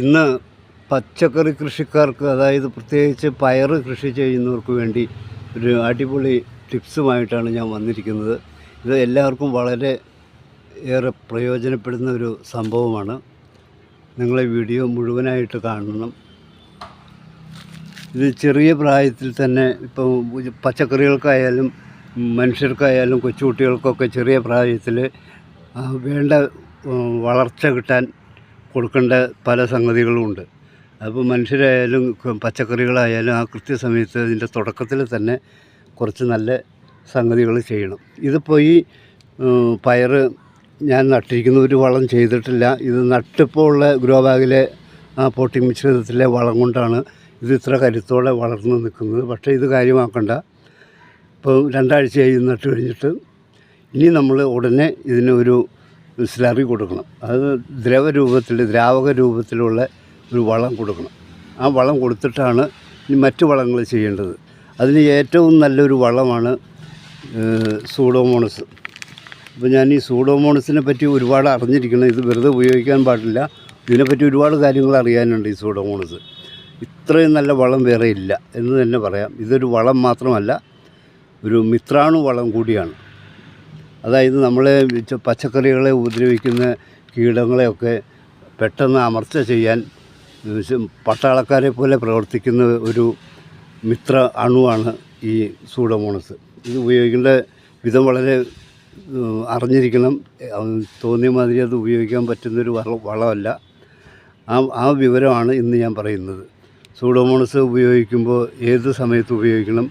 ഇന്ന് പച്ചക്കറി കൃഷിക്കാർക്ക് അതായത് പ്രത്യേകിച്ച് പയർ കൃഷി ചെയ്യുന്നവർക്ക് വേണ്ടി ഒരു അടിപൊളി ടിപ്സുമായിട്ടാണ് ഞാൻ വന്നിരിക്കുന്നത്. ഇത് എല്ലാവർക്കും വളരെ ഏറെ പ്രയോജനപ്പെടുന്ന ഒരു സംഭവമാണ്. നിങ്ങളെ വീഡിയോ മുഴുവനായിട്ട് കാണണം. ഇത് ചെറിയ പ്രായത്തിൽ തന്നെ ഇപ്പോൾ പച്ചക്കറികൾക്കായാലും മനുഷ്യർക്കായാലും കൊച്ചുകുട്ടികൾക്കൊക്കെ ചെറിയ പ്രായത്തിൽ വേണ്ട വളർച്ച കിട്ടാൻ കൊടുക്കേണ്ട പല സംഗതികളുമുണ്ട് അപ്പോൾ മനുഷ്യരായാലും പച്ചക്കറികളായാലും ആ കൃത്യസമയത്ത് അതിന്റെ തുടക്കത്തിൽ തന്നെ കുറച്ച് നല്ല സംഗതികൾ ചെയ്യണം. ഇതിപ്പോൾ ഈ പയറ് ഞാൻ നട്ടിരിക്കുന്ന ഒരു വളം ചെയ്തിട്ടില്ല. ഇത് നട്ടിപ്പോൾ ഉള്ള ഗ്രോ ബാഗിലെ ആ പോട്ടിംഗ് മിശ്രിതത്തിലെ വളം കൊണ്ടാണ് ഇത് ഇത്ര കരുത്തോടെ വളർന്നു നിൽക്കുന്നത്. പക്ഷേ ഇത് കാര്യമാക്കണ്ട. ഇപ്പോൾ രണ്ടാഴ്ചയായി നട്ട് കഴിഞ്ഞിട്ട് ഇനി നമ്മൾ ഉടനെ ഇതിനൊരു സ്ലറി കൊടുക്കണം. അത് ദ്രവരൂപത്തിൽ ദ്രാവക രൂപത്തിലുള്ള ഒരു വളം കൊടുക്കണം. ആ വളം കൊടുത്തിട്ടാണ് ഇനി മറ്റു വളങ്ങൾ ചെയ്യേണ്ടത്. അതിന് ഏറ്റവും നല്ലൊരു വളമാണ് സൂഡോമോണസ്. അപ്പോൾ ഞാൻ ഈ സൂഡോമോണസിനെ പറ്റി ഒരുപാട് അറിഞ്ഞിരിക്കണം. ഇത് വെറുതെ ഉപയോഗിക്കാൻ പാടില്ല. ഇതിനെപ്പറ്റി ഒരുപാട് കാര്യങ്ങൾ അറിയാനുണ്ട് ഈ സൂഡോമോണസ്. ഇത്രയും നല്ല വളം വേറെ ഇല്ല എന്ന് തന്നെ പറയാം. ഇതൊരു വളം മാത്രമല്ല ഒരു മിത്രാണു വളം കൂടിയാണ്. അതായത് നമ്മളെ പച്ചക്കറികളെ ഉപദ്രവിക്കുന്ന കീടങ്ങളെയൊക്കെ പെട്ടെന്ന് അമർച്ച ചെയ്യാൻ പട്ടാളക്കാരെ പോലെ പ്രവർത്തിക്കുന്ന ഒരു മിത്ര അണുവാണ് ഈ സൂഡോമോണസ്. ഇത് ഉപയോഗിക്കേണ്ട വിധം വളരെ അറിഞ്ഞിരിക്കണം. തോന്നിയ മാതിരി അത് ഉപയോഗിക്കാൻ പറ്റുന്നൊരു വള വളമല്ല. ആ ആ വിവരമാണ് ഇന്ന് ഞാൻ പറയുന്നത്. സൂഡോമോണസ് ഉപയോഗിക്കുമ്പോൾ ഏത് സമയത്ത് ഉപയോഗിക്കണം?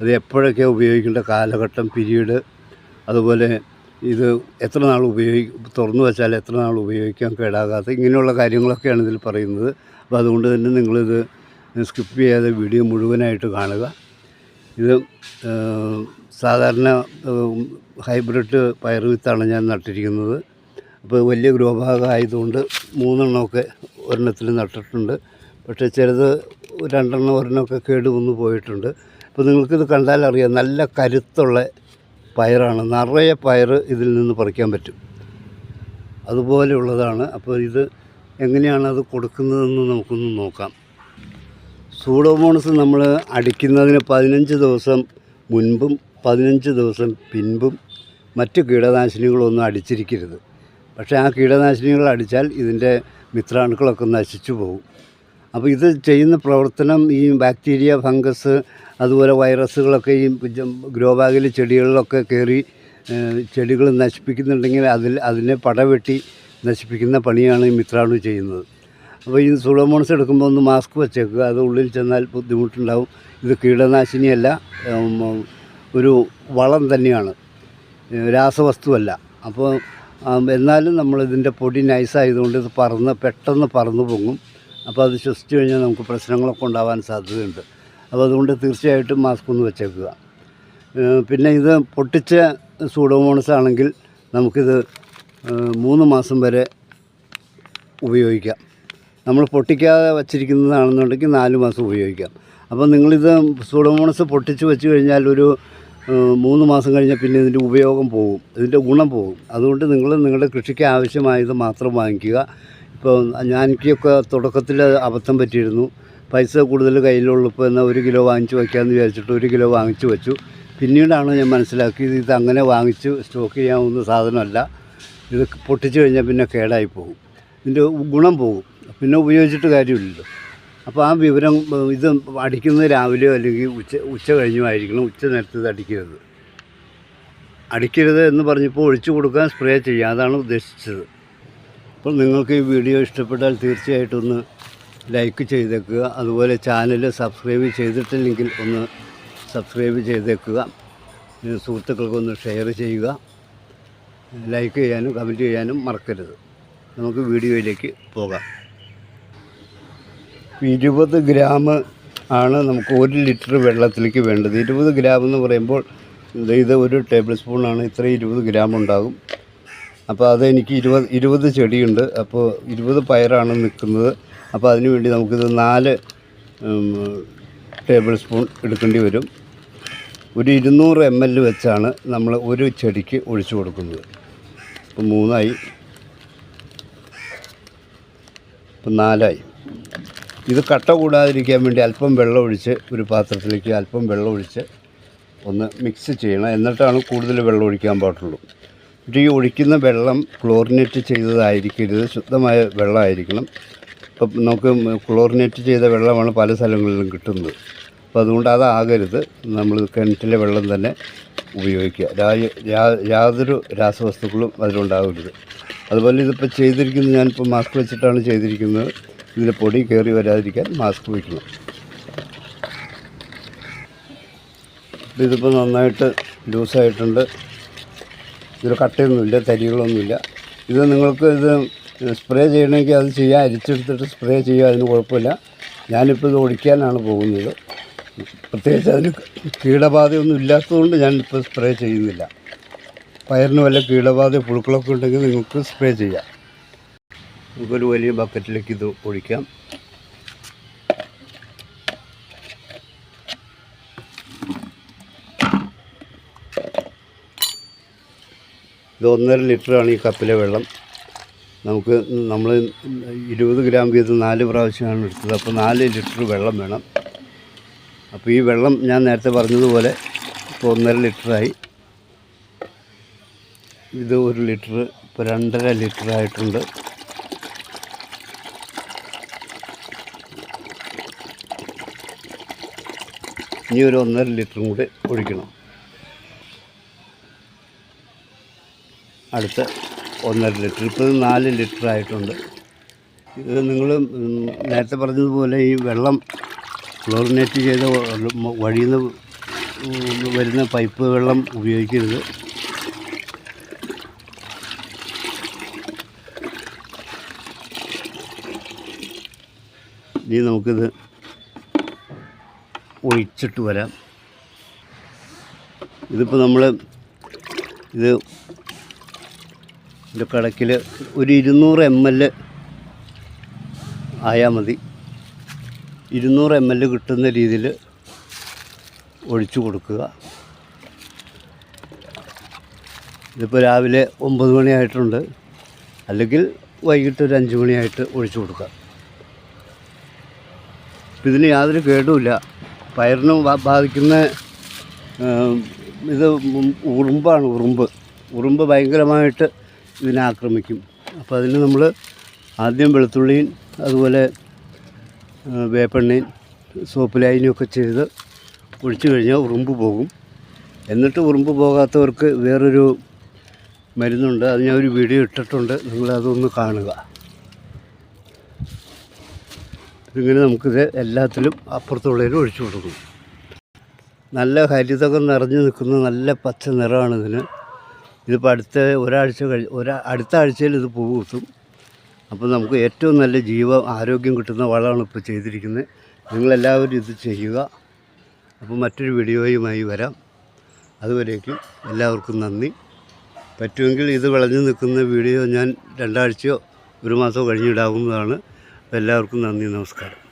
അത് എപ്പോഴൊക്കെ ഉപയോഗിക്കേണ്ട കാലഘട്ടം പീരീഡ്? അതുപോലെ ഇത് എത്ര നാൾ ഉപയോഗി തുറന്നു വെച്ചാൽ എത്ര നാൾ ഉപയോഗിക്കാൻ കേടാകാത്ത ഇങ്ങനെയുള്ള കാര്യങ്ങളൊക്കെയാണ് ഇതിൽ പറയുന്നത്. അപ്പോൾ അതുകൊണ്ട് തന്നെ നിങ്ങളിത് സ്കിപ്പ് ചെയ്യാതെ വീഡിയോ മുഴുവനായിട്ട് കാണുക. ഇത് സാധാരണ ഹൈബ്രിഡ് പയർ വിത്താണ് ഞാൻ നട്ടിരിക്കുന്നത്. അപ്പോൾ വലിയ ഗ്രോ ഭാഗം ആയതുകൊണ്ട് മൂന്നെണ്ണമൊക്കെ ഒരെണ്ണത്തിൽ നട്ടിട്ടുണ്ട്. പക്ഷേ ചിലത് രണ്ടെണ്ണം ഒരെണ്ണമൊക്കെ കേട് വന്നു പോയിട്ടുണ്ട്. അപ്പോൾ നിങ്ങൾക്കിത് കണ്ടാൽ അറിയാം നല്ല കരുത്തുള്ള പയറാണ്. നിറയെ പയർ ഇതിൽ നിന്ന് പറിക്കാൻ പറ്റും. അതുപോലെയുള്ളതാണ്. അപ്പോൾ ഇത് എങ്ങനെയാണ് അത് കൊടുക്കുന്നതെന്ന് നമുക്കൊന്ന് നോക്കാം. സൂഡോമോണസ് നമ്മൾ അടിക്കുന്നതിന് പതിനഞ്ച് ദിവസം മുൻപും പതിനഞ്ച് ദിവസം പിൻപും മറ്റ് കീടനാശിനികളൊന്നും അടിച്ചിരിക്കരുത്. പക്ഷേ ആ കീടനാശിനികൾ അടിച്ചാൽ ഇതിന്റെ മിത്രാണുക്കളൊക്കെ നശിച്ചു പോകും. അപ്പോൾ ഇത് ചെയ്യുന്ന പ്രവർത്തനം ഈ ബാക്ടീരിയ ഫംഗസ് അതുപോലെ വൈറസുകളൊക്കെ ഈ ഗ്രോ ബാഗിൽ ചെടികളിലൊക്കെ കയറി ചെടികൾ നശിപ്പിക്കുന്നുണ്ടെങ്കിൽ അതിൽ അതിനെ പടവെട്ടി നശിപ്പിക്കുന്ന പണിയാണ് ഈ മിത്രാണു ചെയ്യുന്നത്. അപ്പോൾ ഈ സുളോമോൺസ് എടുക്കുമ്പോൾ ഒന്ന് മാസ്ക് വെച്ചേക്കുക. അത് ഉള്ളിൽ ചെന്നാൽ ബുദ്ധിമുട്ടുണ്ടാവും. ഇത് കീടനാശിനിയല്ല ഒരു വളം തന്നെയാണ്. രാസവസ്തുവല്ല. അപ്പോൾ എന്നാലും നമ്മളിതിന്റെ പൊടി നൈസായതുകൊണ്ട് ഇത് പറന്ന് പെട്ടെന്ന് പറന്നു പൊങ്ങും. അപ്പോൾ അത് ശ്വസിച്ച് കഴിഞ്ഞാൽ നമുക്ക് പ്രശ്നങ്ങളൊക്കെ ഉണ്ടാവാൻ സാധ്യതയുണ്ട്. അപ്പോൾ അതുകൊണ്ട് തീർച്ചയായിട്ടും മാസ്ക് ഒന്ന് വെച്ചേക്കുക. പിന്നെ ഇത് പൊട്ടിച്ച സൂഡോമോണസ് ആണെങ്കിൽ നമുക്കിത് മൂന്ന് മാസം വരെ ഉപയോഗിക്കാം. നമ്മൾ പൊട്ടിക്കാതെ വച്ചിരിക്കുന്നതാണെന്നുണ്ടെങ്കിൽ നാല് മാസം ഉപയോഗിക്കാം. അപ്പോൾ നിങ്ങളിത് സൂഡോമോണസ് പൊട്ടിച്ച് വെച്ച് കഴിഞ്ഞാൽ ഒരു മൂന്ന് മാസം കഴിഞ്ഞാൽ പിന്നെ ഇതിന്റെ ഉപയോഗം പോകും. ഇതിന്റെ ഗുണം പോകും. അതുകൊണ്ട് നിങ്ങൾ നിങ്ങളുടെ കൃഷിക്ക് ആവശ്യമായത് മാത്രം വാങ്ങിക്കുക. ഇപ്പോൾ ഞാൻ എനിക്കൊക്കെ തുടക്കത്തിൽ അബദ്ധം പറ്റിയിരുന്നു. പൈസ കൂടുതൽ കയ്യിലുള്ളപ്പോൾ എന്നാൽ ഒരു കിലോ വാങ്ങിച്ച് വയ്ക്കാമെന്ന് വിചാരിച്ചിട്ട് ഒരു കിലോ വാങ്ങിച്ച് വെച്ചു. പിന്നീടാണ് ഞാൻ മനസ്സിലാക്കിയത് ഇത് അങ്ങനെ വാങ്ങിച്ച് സ്റ്റോക്ക് ചെയ്യാവുന്ന സാധനമല്ല. ഇത് പൊട്ടിച്ചു കഴിഞ്ഞാൽ പിന്നെ കേടായി പോകും. ഇതിന്റെ ഗുണം പോകും. പിന്നെ ഉപയോഗിച്ചിട്ട് കാര്യമില്ലല്ലോ. അപ്പോൾ ആ വിവരം ഇത് അടിക്കുന്നത് രാവിലെയോ അല്ലെങ്കിൽ ഉച്ച ഉച്ച കഴിഞ്ഞോ ആയിരിക്കണം ഉച്ച നേരത്തെ ഇത് അടിക്കരുത്. അടിക്കരുത് എന്ന് പറഞ്ഞപ്പോൾ ഒഴിച്ചു കൊടുക്കാൻ സ്പ്രേ ചെയ്യുക അതാണ് ഉദ്ദേശിച്ചത്. അപ്പോൾ നിങ്ങൾക്ക് ഈ വീഡിയോ ഇഷ്ടപ്പെട്ടാൽ തീർച്ചയായിട്ടും ഒന്ന് ലൈക്ക് ചെയ്തേക്കുക. അതുപോലെ ചാനൽ സബ്സ്ക്രൈബ് ചെയ്തിട്ടില്ലെങ്കിൽ ഒന്ന് സബ്സ്ക്രൈബ് ചെയ്തേക്കുക. സുഹൃത്തുക്കൾക്കൊന്ന് ഷെയർ ചെയ്യുക. ലൈക്ക് ചെയ്യാനും കമന്റ് ചെയ്യാനും മറക്കരുത്. നമുക്ക് വീഡിയോയിലേക്ക് പോകാം. ഇരുപത് ഗ്രാം ആണ് നമുക്ക് ഒരു ലിറ്റർ വെള്ളത്തിലേക്ക് വേണ്ടത്. ഇരുപത് ഗ്രാം എന്ന് പറയുമ്പോൾ ഇത് ഒരു ടേബിൾ സ്പൂണാണ് ഇത്ര ഇരുപത് ഗ്രാം ഉണ്ടാകും. അപ്പോൾ അതെനിക്ക് ഇരുപത് ഇരുപത് ചെടിയുണ്ട്. അപ്പോൾ ഇരുപത് പയറാണ് നിൽക്കുന്നത്. അപ്പോൾ അതിന് വേണ്ടി നമുക്കിത് നാല് ടേബിൾ സ്പൂൺ എടുക്കേണ്ടി വരും. ഒരു ഇരുന്നൂറ് എം എൽ വെച്ചാണ് നമ്മൾ ഒരു ചെടിക്ക് ഒഴിച്ചു കൊടുക്കുന്നത്. അപ്പോൾ മൂന്നായി. ഇപ്പം നാലായി. ഇത് കട്ട കൂടാതിരിക്കാൻ വേണ്ടി അല്പം വെള്ളം ഒഴിച്ച് ഒരു പാത്രത്തിലേക്ക് അല്പം വെള്ളം ഒഴിച്ച് ഒന്ന് മിക്സ് ചെയ്യണം. എന്നിട്ടാണ് കൂടുതൽ വെള്ളം ഒഴിക്കാൻ പാടുള്ളൂ. ഈ ഒഴിക്കുന്ന വെള്ളം ക്ലോറിനേറ്റ് ചെയ്തതായിരിക്കരുത് ശുദ്ധമായ വെള്ളമായിരിക്കണം. ഇപ്പം നമുക്ക് ക്ലോറിനേറ്റ് ചെയ്ത വെള്ളമാണ് പല സ്ഥലങ്ങളിലും കിട്ടുന്നത്. അപ്പോൾ അതുകൊണ്ട് അതാകരുത്. നമ്മൾ കിണറ്റിലെ വെള്ളം തന്നെ ഉപയോഗിക്കുക. യാതൊരു രാസവസ്തുക്കളും അതിലുണ്ടാകരുത് അതുപോലെ ഇതിപ്പോൾ ചെയ്തിരിക്കുന്നത് ഞാനിപ്പോൾ മാസ്ക് വെച്ചിട്ടാണ് ചെയ്തിരിക്കുന്നത്. ഇതിന്റെ പൊടി കയറി വരാതിരിക്കാൻ മാസ്ക് വയ്ക്കണം ഇതിപ്പോൾ നന്നായിട്ട് ലൂസായിട്ടുണ്ട്. ഇതിൽ കട്ടയൊന്നുമില്ല തരികളൊന്നുമില്ല. ഇത് നിങ്ങൾക്ക് ഇത് സ്പ്രേ ചെയ്യണമെങ്കിൽ അത് ചെയ്യാൻ അരിച്ചെടുത്തിട്ട് സ്പ്രേ ചെയ്യുക അതിന് കുഴപ്പമില്ല. ഞാനിപ്പോൾ ഇത് ഒടിക്കാനാണ് പോകുന്നത്. പ്രത്യേകിച്ച് അതിന് കീടബാധയൊന്നും ഇല്ലാത്തതുകൊണ്ട് ഞാനിപ്പോൾ സ്പ്രേ ചെയ്യുന്നില്ല. പയറിന് വല്ല കീടബാധ പുഴുക്കളൊക്കെ ഉണ്ടെങ്കിൽ നിങ്ങൾക്ക് സ്പ്രേ ചെയ്യാം. നമുക്കൊരു വലിയ ബക്കറ്റിലേക്ക് ഇത് ഒഴിക്കാം. ഇത് ഒന്നര ലിറ്ററാണ് ഈ കപ്പിലെ വെള്ളം. നമുക്ക് നമ്മൾ ഇരുപത് ഗ്രാം വീതം നാല് പ്രാവശ്യമാണ് എടുത്തത്. അപ്പോൾ നാല് ലിറ്റർ വെള്ളം വേണം. അപ്പോൾ ഈ വെള്ളം ഞാൻ നേരത്തെ പറഞ്ഞതുപോലെ ഇപ്പോൾ ഒന്നര ലിറ്ററായി. ഇത് ഒരു ലിറ്റർ ഇപ്പോൾ രണ്ടര ലിറ്റർ ആയിട്ടുണ്ട്. ഇനി ഒരു ഒന്നര ലിറ്ററും കൂടി ഒഴിക്കണം. അടുത്ത ഒന്നര ലിറ്റർ. ഇപ്പോൾ നാല് ലിറ്റർ ആയിട്ടുണ്ട്. ഇത് നിങ്ങൾ നേരത്തെ പറഞ്ഞതുപോലെ ഈ വെള്ളം ക്ലോറിനേറ്റ് ചെയ്ത വഴിയിൽ നിന്ന് വരുന്ന പൈപ്പ് വെള്ളം ഉപയോഗിക്കരുത്. ഇനി നമുക്കിത് ഒഴിച്ചിട്ട് വരാം. ഇതിപ്പോൾ നമ്മൾ ഇത് ഇതിന്റെ കിടക്കിൽ ഒരു ഇരുന്നൂറ് എം എൽ ആയാൽ മതി. ഇരുന്നൂറ് എം എൽ കിട്ടുന്ന രീതിയിൽ ഒഴിച്ചു കൊടുക്കുക. ഇതിപ്പോൾ രാവിലെ ഒമ്പത് മണിയായിട്ടുണ്ട് അല്ലെങ്കിൽ വൈകിട്ട് ഒരു അഞ്ച് മണിയായിട്ട് ഒഴിച്ചു കൊടുക്കുക. ഇപ്പം ഇതിന് യാതൊരു കേടുമില്ല. പയറിന് ബാധിക്കുന്ന ഇത് ഉറുമ്പാണ് ഉറുമ്പ്. ഉറുമ്പ് ഭയങ്കരമായിട്ട് ഇതിനെ ആക്രമിക്കും. അപ്പോൾ അതിന് നമ്മൾ ആദ്യം വെളുത്തുള്ളിയും അതുപോലെ വേപ്പെണ്ണയും സോപ്പ് ലായനിയൊക്കെ ചെയ്ത് ഒഴിച്ചു കഴിഞ്ഞാൽ ഉറുമ്പ് പോകും. എന്നിട്ട് ഉറുമ്പ് പോകാത്തവർക്ക് വേറൊരു മരുന്നുണ്ട്. അത് ഞാൻ ഒരു വീഡിയോ ഇട്ടിട്ടുണ്ട്. നിങ്ങളതൊന്ന് കാണുക. ഇങ്ങനെ നമുക്കിത് എല്ലാത്തിലും അപ്പുറത്തുള്ളതിലും ഒഴിച്ചു കൊടുക്കും. നല്ല ഹരിതകം നിറഞ്ഞു നിൽക്കുന്ന നല്ല പച്ച നിറമാണ് ഇതിന്. ഇതിപ്പോൾ അടുത്ത ഒരാഴ്ച കഴി ഒരാ അടുത്ത ആഴ്ചയിൽ ഇത് പൂ അപ്പോൾ നമുക്ക് ഏറ്റവും നല്ല ജീവ ആരോഗ്യം കിട്ടുന്ന വളമാണ് ഇപ്പോൾ ചെയ്തിരിക്കുന്നത്. നിങ്ങളെല്ലാവരും ഇത് ചെയ്യുക. അപ്പോൾ മറ്റൊരു വീഡിയോയുമായി വരാം. അതുവരേക്കും എല്ലാവർക്കും നന്ദി. പറ്റുമെങ്കിൽ ഇത് വിളഞ്ഞു നിൽക്കുന്ന വീഡിയോ ഞാൻ രണ്ടാഴ്ചയോ ഒരു മാസമോ കഴിഞ്ഞിടാവുന്നതാണ്. എല്ലാവർക്കും നന്ദി നമസ്കാരം.